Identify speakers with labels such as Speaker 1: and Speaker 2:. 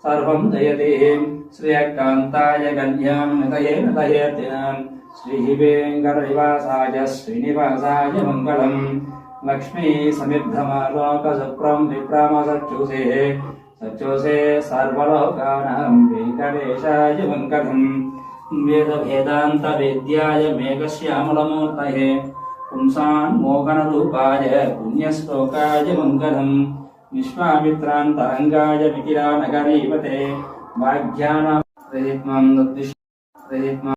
Speaker 1: सर्वं जयते श्रियकान्ताय कल्यां नतये नतयेति श्रीवेङ्कटनिवासाय श्रीनिवासाय मङ्गलम्। लक्ष्मी समिद्धमालोकसुप्रं विप्रमसच्युषे सच्युषे सर्वलोकानां वेङ्कटेशाय मङ्गलम्। वेदवेदान्तवेद्याय मेघश्यामलमूर्तये। पुंसान्मोहनरूपाय पुण्यश्लोकाय मङ्गलम्। विश्वामित्रान्तरङ्गाय विकिरानगरीपते वाग्यानां प्रयत्नं दद्विष प्रयत्नं